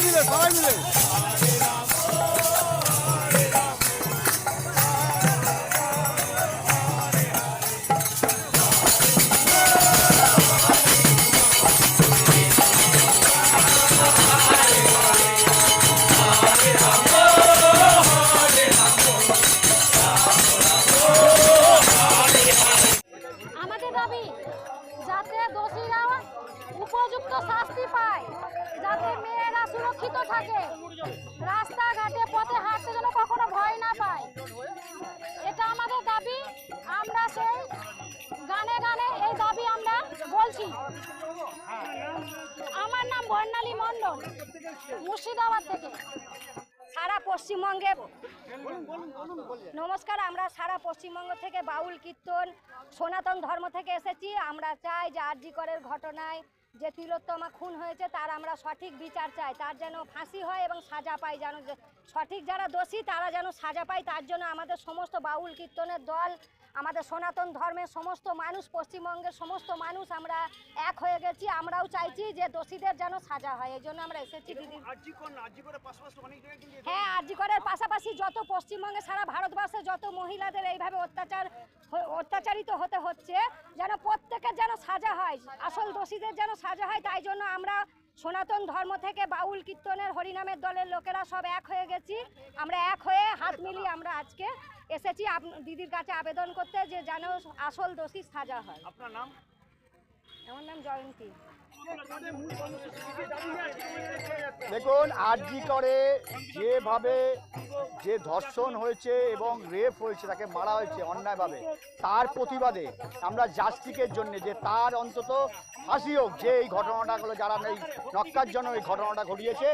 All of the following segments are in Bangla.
Finally, finally. বলছি? আমার নাম বর্ণালী মণ্ডল, মুর্শিদাবাদ থেকে। সারা পশ্চিমবঙ্গে নমস্কার, আমরা সারা পশ্চিমবঙ্গ থেকে বাউল কীর্তন, সনাতন ধর্ম থেকে এসেছি। আমরা চাই যে আরজি করের ঘটনায় যে তিলোত্তমা খুন হয়েছে, তার আমরা সঠিক বিচার চাই। তার যেন ফাঁসি হয় এবং সাজা পায় যেন সঠিক যারা দোষী, তারা যেন সাজা পায়। তার জন্য আমাদের সমস্ত বাউল কীর্তনের দল আমাদের সনাতন ধর্মের সমস্ত মানুষ পশ্চিমবঙ্গের সমস্ত মানুষ আমরা এক হয়ে গেছি আমরাও চাইছি যে দোষীদের যেন সাজা হয় এই জন্য আমরা এসেছি দিদি। হ্যাঁ আরজি করার পাশাপাশি যত পশ্চিমবঙ্গে সারা ভারতবর্ষে যত মহিলাদের এইভাবে অত্যাচার অত্যাচারিত হতে হচ্ছে যেন প্রত্যেকের যেন সাজা হয় আসল দোষীদের যেন সাজা হয় তাই জন্য আমরা সনাতন ধর্ম থেকে বাউল কীর্তনের হরিনামের দলের লোকেরা সব এক হয়ে গেছি। আমরা এক হয়ে হাত মিলিয়ে আমরা আজকে এসেছি। আপ- দিদির কাছে আবেদন করতে যে যেন আসল দোষী সাজা হয়। আপনার নাম? আমার নাম জয়ন্তী। দেখুন আরজি করে যেভাবে যে ধর্ষণ হয়েছে এবং রেপ হয়েছে, তাকে মারা হয়েছে অন্যায়ভাবে, তার প্রতিবাদে আমরা জাস্টিকের জন্য যে তার অন্তত ফাঁসি হোক, যে এই ঘটনাটাগুলো যারা এই নক্কার জন্য এই ঘটনাটা ঘটিয়েছে,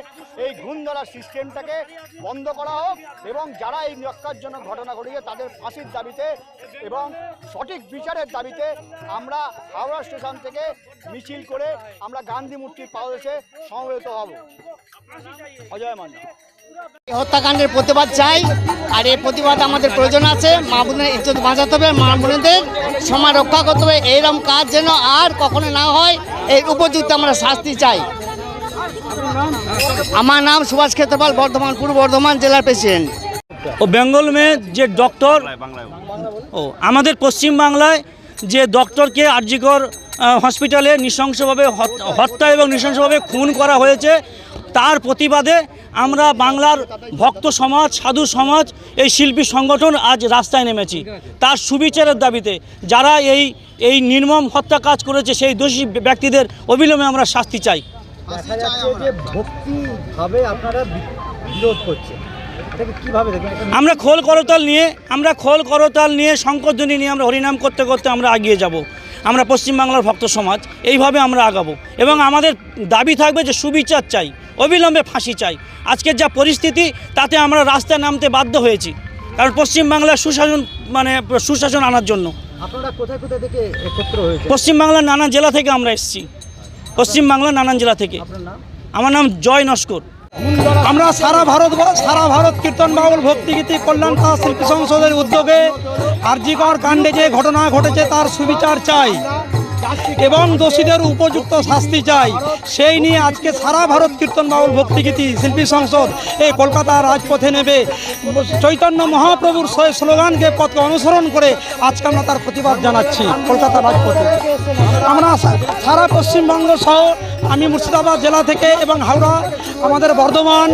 এই ঘুণ ধরা সিস্টেমটাকে বন্ধ করা হোক এবং যারা এই নক্কার জন্য ঘটনা ঘটিয়েছে, তাদের ফাঁসির দাবিতে এবং সঠিক বিচারের দাবিতে আমরা হাওড়া স্টেশন থেকে মিছিল করে আমরা গান্ধী মূর্তির পাদদেশে সমবেত হব। অজয় এই হত্যাকাণ্ডের প্রতিবাদ চাই আর এই প্রতিবাদ আমাদের প্রয়োজন আছে। মা বোনের ইজ্জত বাঁচাতে হবে মা বোনেদের সমাজ রক্ষা করতে হবে। এইরকম কাজ যেন আর কখনো না হয় এই উপযুক্ত আমরা শাস্তি চাই। আমার নাম সুভাষ ক্ষেত্রপাল বর্ধমান পূর্ব বর্ধমান জেলার প্রেসিডেন্ট। ও বেঙ্গল মে যে ডক্টর ও আমাদের পশ্চিম বাংলায় যে ডক্টরকে আরজিকর আহ, হসপিটালে নৃশংসভাবে হত- হত্যা এবং নৃশংসভাবে খুন করা হয়েছে তার প্রতিবাদে আমরা বাংলার ভক্ত সমাজ সাধু সমাজ এই শিল্পী সংগঠন আজ রাস্তায় নেমেছি। তার সুবিচারের দাবিতে যারা এই এই নির্মম হত্যা কাজ করেছে সেই দোষী ব্যক্তিদের অবিলম্বে আমরা শাস্তি চাই। দেখা যাচ্ছে যে ভক্তিভাবে আপনারা বিরোধ করছেন। আমরা খোল করতাল নিয়ে আমরা খোল করতাল নিয়ে শঙ্করধ্বনি নিয়ে আমরা হরিনাম করতে করতে আমরা এগিয়ে যাব। আমরা পশ্চিমবাংলার ভক্ত সমাজ এইভাবে আমরা আগাবো। এবং আমাদের দাবি থাকবে যে সুবিচার চাই। অবিলম্বে ফাঁসি চাই। আজকের যা পরিস্থিতি তাতে আমরা রাস্তায় নামতে বাধ্য হয়েছি। কারণ পশ্চিমবাংলার সুশাসন মানে সুশাসন আনার জন্য। পশ্চিমবাংলার নানান জেলা থেকে আমরা এসেছি। পশ্চিমবাংলার নানান জেলা থেকে। আমার নাম জয় নস্কর। আমরা সারা ভারত সারা ভারত কীর্তন বাউল ভক্তিগীতি কল্যাণ তার শিল্পী সংসদের উদ্যোগে আরজিকর কাণ্ডে যে ঘটনা ঘটেছে তার সুবিচার চাই। এবং দোষীদের উপযুক্ত শাস্তি চাই। সেই নিয়ে আজকে সারা ভারত কীর্তন বাউল ভক্তিগীতি শিল্পী সংসদ এই কলকাতা রাজপথে নেবে। চৈতন্য মহাপ্রভুর স্লোগানকে পথকে অনুসরণ করে আজকে আমরা তার প্রতিবাদ জানাচ্ছি কলকাতা রাজপথে। আমরা সারা পশ্চিমবঙ্গ সহ আমি মুর্শিদাবাদ জেলা থেকে এবং হাওড়া, আমাদের বর্ধমান,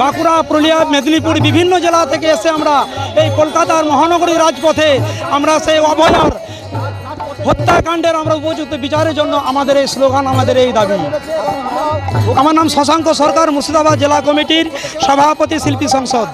বাঁকুড়া, পুরুলিয়া, মেদিনীপুর বিভিন্ন জেলা থেকে এসে আমরা এই কলকাতার মহানগরী রাজপথে আমরা সেই অভয়ার হত্যাকাণ্ডের আমরা উপযুক্ত বিচারের জন্য আমাদের এই স্লোগান, আমাদের এই দাবি। আমার নাম শশাঙ্ক সরকার, মুর্শিদাবাদ জেলা কমিটির সভাপতি, শিল্পী সংসদ।